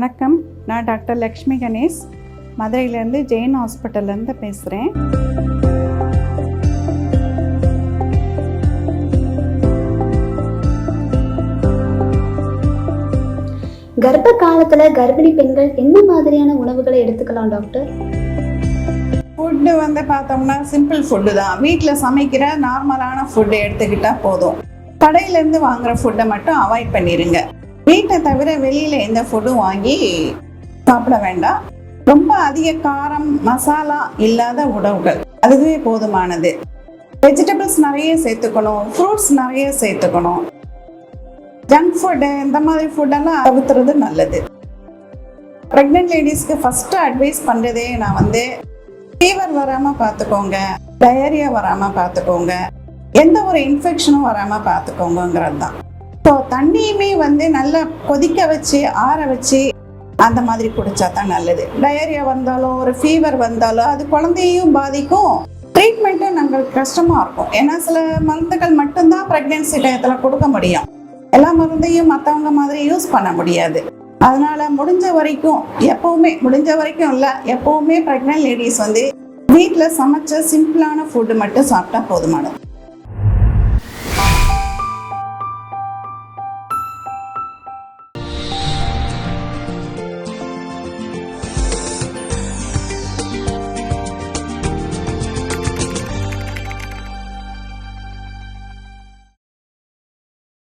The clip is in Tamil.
வணக்கம். நான் டாக்டர் லக்ஷ்மி கணேஷ். மதுரையிலேருந்து ஜெயின் ஹாஸ்பிட்டல்லேருந்து பேசுகிறேன் கர்ப்ப காலத்துல கர்ப்பிணி பெண்கள் என்ன மாதிரியான உணவுகளை எடுத்துக்கலாம் டாக்டர்? ஃபுட்டு வந்து பார்த்தோம்னா சிம்பிள் ஃபுட்டு தான். வீட்டில் சமைக்கிற நார்மலான ஃபுட்டு எடுத்துக்கிட்டால் போதும். கடையிலேருந்து வாங்குற ஃபுட்டை மட்டும் அவாய்ட் பண்ணிடுங்க வீட்டை தவிர வெளியில் எந்த ஃபுட்டும் வாங்கி சாப்பிட வேண்டாம். ரொம்ப அதிக காரம் மசாலா இல்லாத உணவுகள். அதுவே போதுமானது. வெஜிடபிள்ஸ் நிறைய சேர்த்துக்கணும் ஃப்ரூட்ஸ் நிறைய சேர்த்துக்கணும். ஜங்க் ஃபுட்டு இந்த மாதிரி ஃபுட்டெல்லாம் தவிர்த்துறது நல்லது. ப்ரெக்னென்ட் லேடிஸ்க்கு ஃபஸ்ட்டு அட்வைஸ் பண்ணுறதே நான் வந்து ஃபீவர் வராமல் பார்த்துக்கோங்க டயரியா வராமல் பார்த்துக்கோங்க எந்த ஒரு இன்ஃபெக்ஷனும் வராமல் பார்த்துக்கோங்கங்கிறது தான் ஸோ தண்ணியுமே வந்து நல்லா கொதிக்க வச்சு ஆற வச்சு அந்த மாதிரி குடிச்சா தான் நல்லது. டயரியா வந்தாலும் ஒரு ஃபீவர் வந்தாலும் அது குழந்தையும் பாதிக்கும். ட்ரீட்மெண்ட்டும் நம்மளுக்கு கஷ்டமாக இருக்கும். ஏன்னா சில மருந்துகள் மட்டும்தான் ப்ரெக்னென்சி டயத்தில் கொடுக்க முடியும். எல்லா மருந்தையும் மற்றவங்க மாதிரி யூஸ் பண்ண முடியாது. அதனால முடிஞ்ச வரைக்கும் எப்போவுமே முடிஞ்ச வரைக்கும் இல்லை எப்போவுமே ப்ரெக்னென்ட் லேடிஸ் வந்து வீட்டில் சமைச்ச சிம்பிளான ஃபுட்டு மட்டும் சாப்பிட்டா போதுமானது.